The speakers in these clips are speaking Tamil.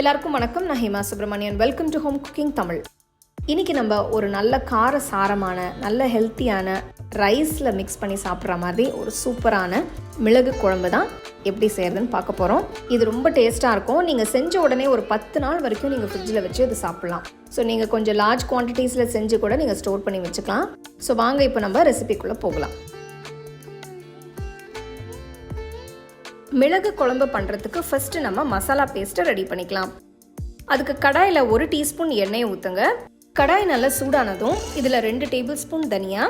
எல்லாருக்கும் வணக்கம். நான் Hema Subramanian welcome to home cooking Tamil இன்றைக்கி நம்ம ஒரு நல்ல கார சாரமான நல்ல ஹெல்த்தியான ரைஸில் மிக்ஸ் பண்ணி சாப்பிட்ற மாதிரி ஒரு சூப்பரான மிளகு குழம்பு தான் எப்படி செய்கிறதுன்னு பார்க்க போகிறோம் இது ரொம்ப டேஸ்ட்டாக இருக்கும். நீங்கள் செஞ்ச உடனே ஒரு பத்து நாள் வரைக்கும் நீங்கள் ஃப்ரிட்ஜில் வச்சு இது சாப்பிட்லாம். ஸோ நீங்கள் கொஞ்சம் லார்ஜ் குவான்டிட்டிஸில் செஞ்சு கூட நீங்கள் ஸ்டோர் பண்ணி வச்சுக்கலாம். ஸோ வாங்க இப்போ நம்ம ரெசிபிக்குள்ளே போகலாம். மிளகு குழம்பு பண்ணுறதுக்கு ஃபஸ்ட்டு நம்ம மசாலா பேஸ்ட்டை ரெடி பண்ணிக்கலாம். அதுக்கு கடாயில் ஒரு டீஸ்பூன் எண்ணெயை ஊற்றுங்க கடாய் நல்லா சூடானதும் இதில் ரெண்டு டேபிள் ஸ்பூன் தனியா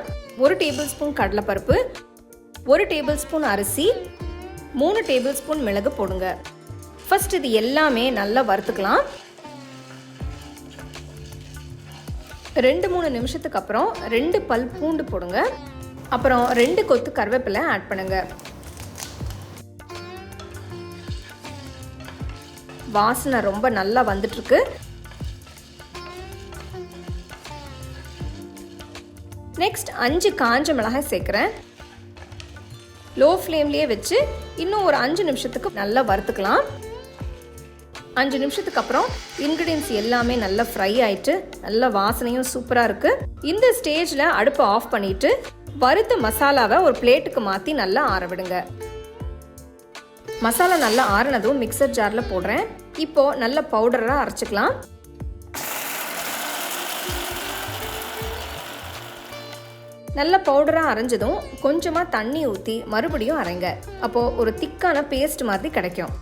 ஒரு டேபிள் ஸ்பூன் கடலைப்பருப்பு ஒரு டேபிள் ஸ்பூன் அரிசி மூணு டேபிள் ஸ்பூன் மிளகு போடுங்க. ஃபர்ஸ்ட் இது எல்லாமே நல்லா வறுத்துக்கலாம். ரெண்டு மூணு நிமிஷத்துக்கு அப்புறம் ரெண்டு பல் பூண்டு போடுங்க. அப்புறம் ரெண்டு கொத்து கருவேப்பிலை ஆட் பண்ணுங்கள் வாசனை ரொம்ப நல்லா வந்துட்டுருக்கு. நெக்ஸ்ட் அஞ்சு காஞ்ச மிளகாய் சேர்க்குறேன். லோ ஃப்ளேம்லேயே வச்சு இன்னும் ஒரு அஞ்சு நிமிஷத்துக்கு நல்லா வறுத்துக்கலாம். அஞ்சு நிமிஷத்துக்கு அப்புறம் இன்க்ரீடியன்ஸ் எல்லாமே நல்லா ஃப்ரை ஆயிட்டு நல்ல வாசனையும் சூப்பராக இருக்குது இந்த ஸ்டேஜில் அடுப்பை ஆஃப் பண்ணிட்டு வறுத்த மசாலாவை ஒரு பிளேட்டுக்கு மாற்றி நல்லா ஆற விடுங்க. மசாலா நல்லா ஆறினதும் மிக்சர் ஜாரில் போடுறேன். இப்போது நல்ல பவுடராக அரைச்சிக்கலாம். நல்ல பவுடராக அரைஞ்சதும் கொஞ்சமாக தண்ணி ஊற்றி மறுபடியும் அரைங்க. அப்போது ஒரு திக்கான பேஸ்ட் மாதிரி கிடைக்கும்.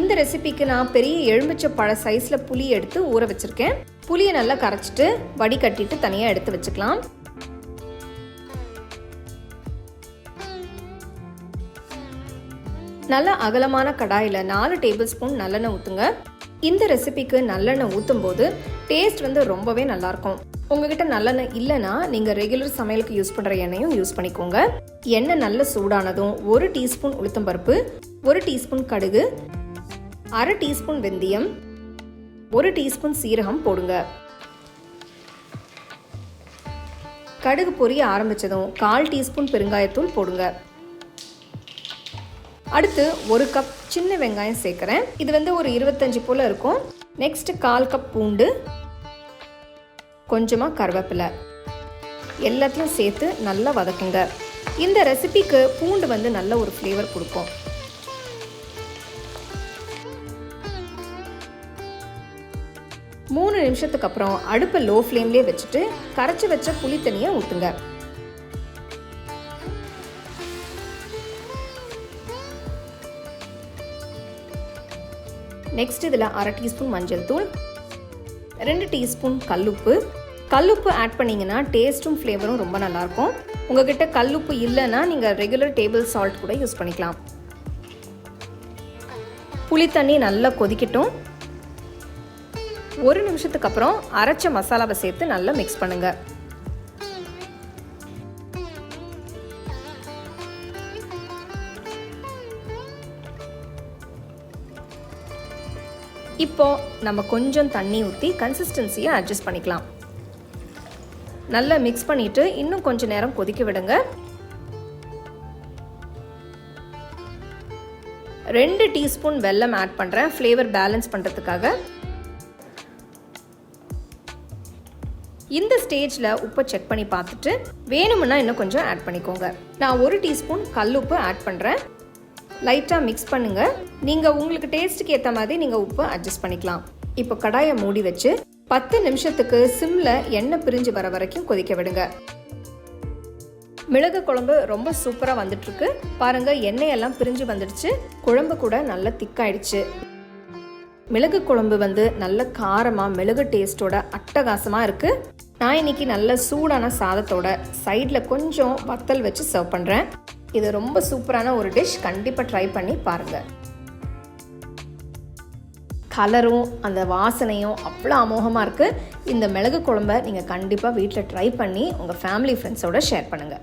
இந்த ரெசிபிக்கு நான் பெரிய எலுமிச்சை பழ சைஸில் புளி எடுத்து ஊற வச்சுருக்கேன். புளியை நல்லா கரைச்சிட்டு வடிகட்டிட்டு தனியாக எடுத்து வச்சுக்கலாம். நல்ல அகலமான கடாயில் நாலு டேபிள் ஸ்பூன் நல்லெண்ணெய் ஊற்றுங்க இந்த ரெசிபிக்கு நல்லெண்ணெய் ஊற்றும் போது டேஸ்ட் வந்து ரொம்பவே நல்லாயிருக்கும். உங்ககிட்ட நல்லெண்ணெய் இல்லைன்னா நீங்கள் ரெகுலர் சமையலுக்கு யூஸ் பண்ணுற எண்ணெயும் யூஸ் பண்ணிக்கோங்க. எண்ணெய் நல்ல சூடானதும் ஒரு டீஸ்பூன் உளுத்தம்பருப்பு ஒரு டீஸ்பூன் கடுகு அரை டீஸ்பூன் வெந்தயம் ஒரு டீஸ்பூன் சீரகம் போடுங்க. கடுகு பொரிய ஆரம்பிச்சதும் கால் டீஸ்பூன் பெருங்காயத்தூள் போடுங்க. அடுத்து ஒரு கப் சின்ன வெங்காயம் சேர்க்குறேன். இது வந்து ஒரு இருபத்தஞ்சி போல் இருக்கும். நெக்ஸ்ட் கால் கப் பூண்டு கொஞ்சமாக கருவேப்பிலை. எல்லாத்தையும் சேர்த்து நல்லா வதக்குங்க. இந்த ரெசிபிக்கு பூண்டு வந்து நல்ல ஒரு ஃப்ளேவர் கொடுக்கும். மூணு நிமிஷத்துக்கு அப்புறம் அடுப்பை லோ ஃப்ளேம்லேயே வச்சுட்டு கரைச்சி வச்ச புளி தண்ணியை ஊற்றுங்க நெக்ஸ்ட் இதில் அரை டீஸ்பூன் மஞ்சள் தூள் ரெண்டு டீஸ்பூன் கல்லுப்பு. கல்லுப்பு ஆட் பண்ணிங்கன்னா டேஸ்ட்டும் ஃப்ளேவரும் ரொம்ப நல்லாயிருக்கும். உங்ககிட்ட கல்லுப்பு இல்லைன்னா நீங்கள் ரெகுலர் டேபிள் சால்ட் கூட யூஸ் பண்ணிக்கலாம். புளி தண்ணி நல்லா கொதிக்கட்டும். ஒரு நிமிஷத்துக்கு அப்புறம் அரைச்ச மசாலாவை சேர்த்து நல்லா மிக்ஸ் பண்ணுங்க. இப்போ நம்ம கொஞ்சம் தண்ணி ஊற்றி கன்சிஸ்டன்சியை அட்ஜஸ்ட் பண்ணிக்கலாம். நல்லா மிக்ஸ் பண்ணிட்டு இன்னும் கொஞ்ச நேரம் கொதிக்க விடுங்க. ரெண்டு டீஸ்பூன் வெல்லம் ஆட் பண்ணுறேன் ஃப்ளேவர் பேலன்ஸ் பண்ணுறதுக்காக இந்த ஸ்டேஜில் உப்பை செக் பண்ணி பார்த்துட்டு வேணும்னா இன்னும் கொஞ்சம் ஆட் பண்ணிக்கோங்க. நான் ஒரு டீஸ்பூன் கல் உப்பு ஆட் பண்ணுறேன் லைட்டாக மிக்ஸ் பண்ணுங்கள் நீங்கள் உங்களுக்கு டேஸ்ட்டுக்கு ஏற்ற மாதிரி நீங்கள் உப்பு அட்ஜஸ்ட் பண்ணிக்கலாம். இப்போ கடாயை மூடி வச்சு பத்து நிமிஷத்துக்கு சிம்மில் எண்ணெய் பிரிஞ்சு வர வரைக்கும் கொதிக்க விடுங்க. மிளகு குழம்பு ரொம்ப சூப்பராக வந்துட்டுருக்கு. பாருங்கள் எண்ணெயெல்லாம் பிரிஞ்சு வந்துடுச்சு. குழம்பு கூட நல்லா திக்காயிடுச்சு மிளகு குழம்பு வந்து நல்ல காரமாக மிளகு டேஸ்ட்டோட அட்டகாசமாக இருக்குது நான் இன்னைக்கு நல்ல சூடான சாதத்தோட சைடில் கொஞ்சம் வத்தல் வச்சு சர்வ் பண்ணுறேன் இது ரொம்ப சூப்பரான ஒரு டிஷ் கண்டிப்பாக ட்ரை பண்ணி பாருங்கள் கலரும் அந்த வாசனையும் அவ்வளோ அமோகமாக இருக்குது இந்த மிளகு குழம்ப நீங்கள் கண்டிப்பாக வீட்டில் ட்ரை பண்ணி உங்கள் ஃபேமிலி ஃப்ரெண்ட்ஸோட ஷேர் பண்ணுங்கள்